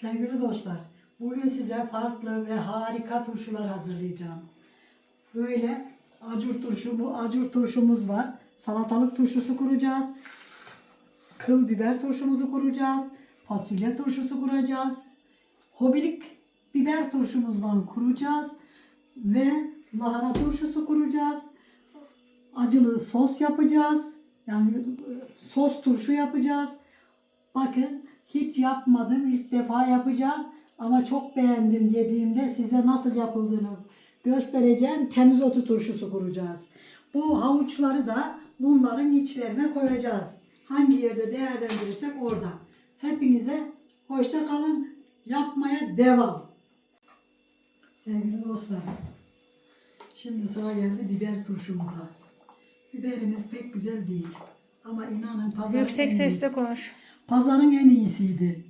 Sevgili dostlar, bugün size farklı ve harika turşular hazırlayacağım. Böyle acur turşumu, acur turşumuz var. Salatalık turşusu kuracağız. Kıl biber turşumuzu kuracağız. Fasulye turşusu kuracağız. Hobilik biber turşumuzdan kuracağız. Ve lahana turşusu kuracağız. Acılı sos yapacağız. Yani e, sos turşu yapacağız. Bakın hiç yapmadım ilk defa yapacağım ama çok beğendim yediğimde size nasıl yapıldığını göstereceğim. Temiz otu turşusu kuracağız. Bu havuçları da bunların içlerine koyacağız. Hangi yerde değerlendirirsek orada. Hepinize hoşça kalın. Yapmaya devam. Sevgili dostlar. Şimdi sıra geldi biber turşumuza. Biberimiz pek güzel değil. Ama inanın pazarın en Yüksek sesle konuş. Pazarın en iyisiydi.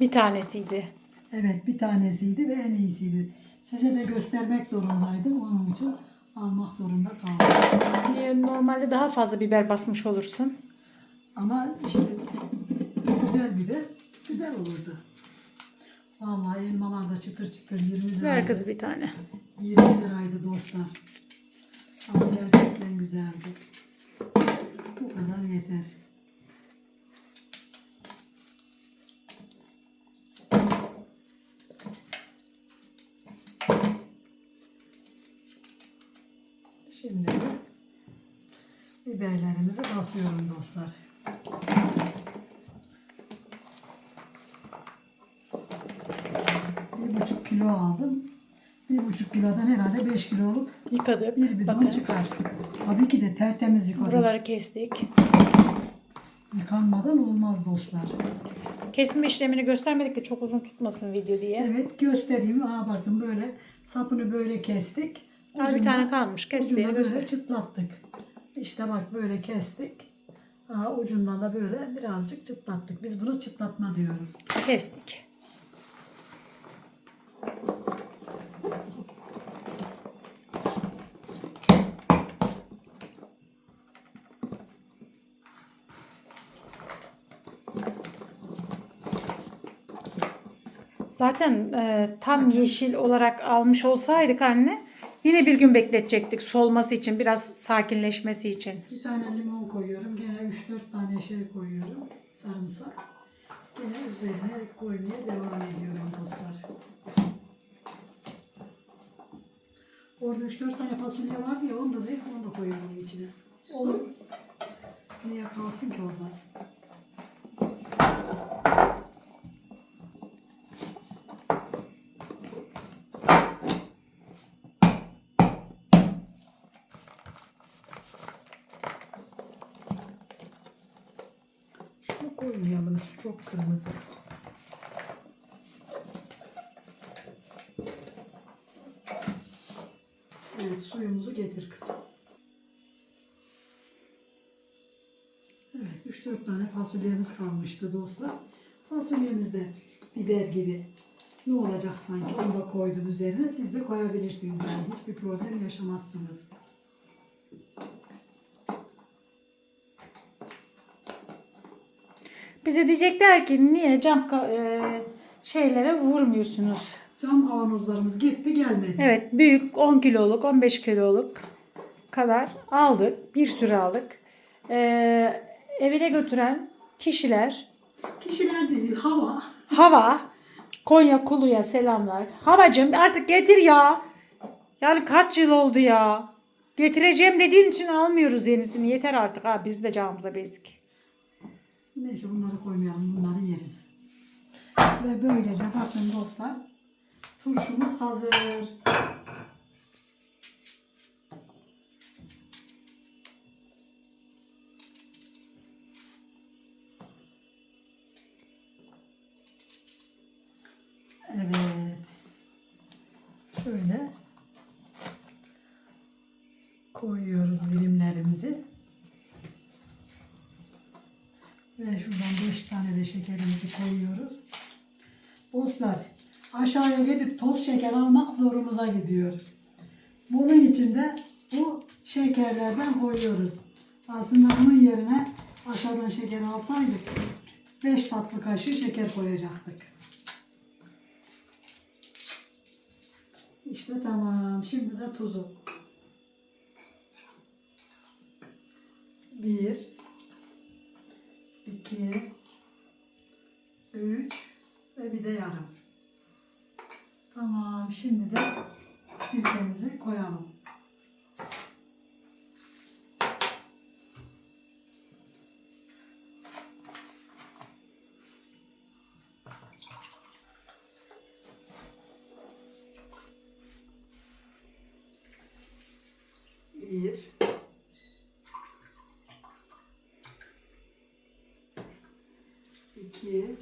Bir tanesiydi. Evet bir tanesiydi ve en iyisiydi. Size de göstermek zorundaydım. Onun için almak zorunda kaldım. Niye normalde daha fazla biber basmış olursun? Ama işte güzel biber güzel olurdu. Vallahi elmalar da çıtır çıtır 20 liraydı. Ver kız bir tane. 20 liraydı dostlar. Ama gerçekten güzeldi. Bu kadar yeter. Şimdi de biberlerimizi basıyorum dostlar. Bir buçuk kilo aldım. Bir buçuk kilodan herhalde beş kiloluk Yıkadık. bir bidon Bakın. çıkar. Tabii ki de tertemiz yıkadım. Buraları kestik. Yıkanmadan olmaz dostlar. Kesme işlemini göstermedik ki çok uzun tutmasın video diye. Evet göstereyim. Aa bakın böyle sapını böyle kestik. Daha bir tane kalmış. Kes diye ucundan böyle göster. çıtlattık. İşte bak böyle kestik. Aa, ucundan da böyle birazcık çıtlattık. Biz buna çıtlatma diyoruz. Kestik. Zaten e, tam yeşil olarak almış olsaydık anne yine bir gün bekletecektik solması için biraz sakinleşmesi için. Bir tane limon koyuyorum. Gene 3-4 tane şey koyuyorum. Sarımsak. Gene üzerine koymaya devam ediyorum dostlar. Orada 3-4 tane fasulye vardı ya onu da ver, onu da koyuyorum içine. Olur. Niye kalsın ki orada? Çok kırmızı. Evet, suyumuzu getir kızım. Evet, 3-4 tane fasulyemiz kalmıştı dostlar. Fasulyemiz de biber gibi. Ne olacak sanki onu da koydum üzerine. Siz de koyabilirsiniz yani hiçbir problem yaşamazsınız. Bize diyecekler ki niye cam e, şeylere vurmuyorsunuz? Cam kavanozlarımız gitti gelmedi. Evet büyük 10 kiloluk 15 kiloluk kadar aldık. Bir sürü aldık. Ee, evine götüren kişiler Kişiler değil hava. Hava Konya Kulu'ya selamlar. Havacım artık getir ya. Yani kaç yıl oldu ya. Getireceğim dediğin için almıyoruz yenisini. Yeter artık ha biz de camımıza bezdik. Neyse bunları koymayalım bunları yeriz. Ve böylece bakın dostlar turşumuz hazır. Evet. Şöyle koyuyoruz dilimlerimizi. Ve şuradan 5 tane de şekerimizi koyuyoruz. Dostlar aşağıya gelip toz şeker almak zorumuza gidiyor. Bunun için de bu şekerlerden koyuyoruz. Aslında bunun yerine aşağıdan şeker alsaydık 5 tatlı kaşığı şeker koyacaktık. İşte tamam. Şimdi de tuzu. Bir, iki, üç ve bir de yarım. Tamam. Şimdi de sirkemizi koyalım. Bir. İki,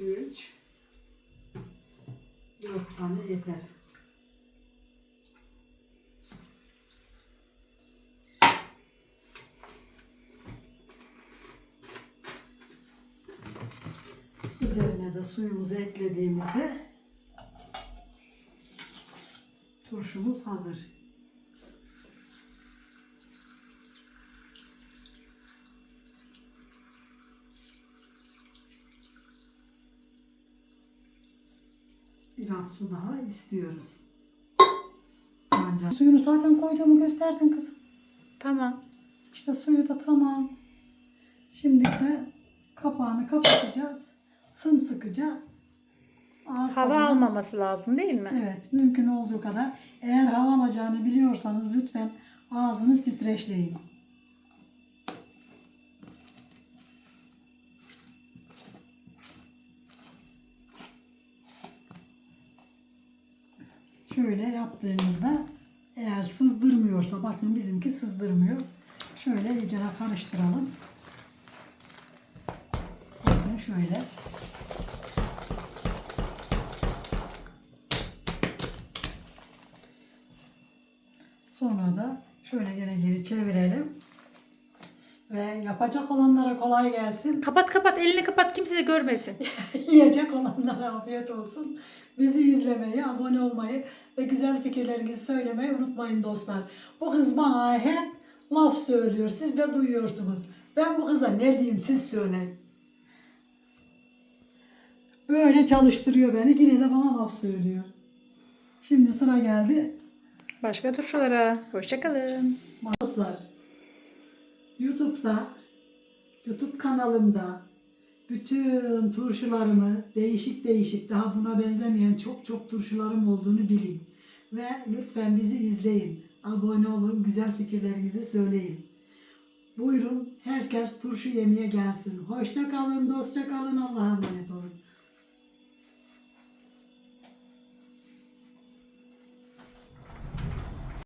Üç. Dört tane yeter. Üzerine de suyumuzu eklediğimizde turşumuz hazır. Biraz su daha istiyoruz. Ancak suyunu zaten koyduğumu gösterdin kızım. Tamam. İşte suyu da tamam. Şimdi de kapağını kapatacağız. Sımsıkıca ağız Hava tadına- almaması lazım değil mi? Evet, mümkün olduğu kadar. Eğer hava alacağını biliyorsanız lütfen ağzını streçleyin. Şöyle yaptığımızda eğer sızdırmıyorsa bakın bizimki sızdırmıyor. Şöyle iyice karıştıralım. Bakın şöyle. Sonra da şöyle gene geri çevirelim. Ve yapacak olanlara kolay gelsin. Kapat kapat elini kapat kimse de görmesin. Yiyecek olanlara afiyet olsun. Bizi izlemeyi, abone olmayı ve güzel fikirlerinizi söylemeyi unutmayın dostlar. Bu kız bana hep laf söylüyor. Siz de duyuyorsunuz. Ben bu kıza ne diyeyim siz söyleyin. Böyle çalıştırıyor beni. Yine de bana laf söylüyor. Şimdi sıra geldi Başka turşulara. Hoşçakalın. Dostlar, YouTube'da, YouTube kanalımda bütün turşularımı değişik değişik daha buna benzemeyen çok çok turşularım olduğunu bilin. Ve lütfen bizi izleyin. Abone olun, güzel fikirlerinizi söyleyin. Buyurun herkes turşu yemeye gelsin. Hoşça kalın, dostça kalın, Allah'a emanet.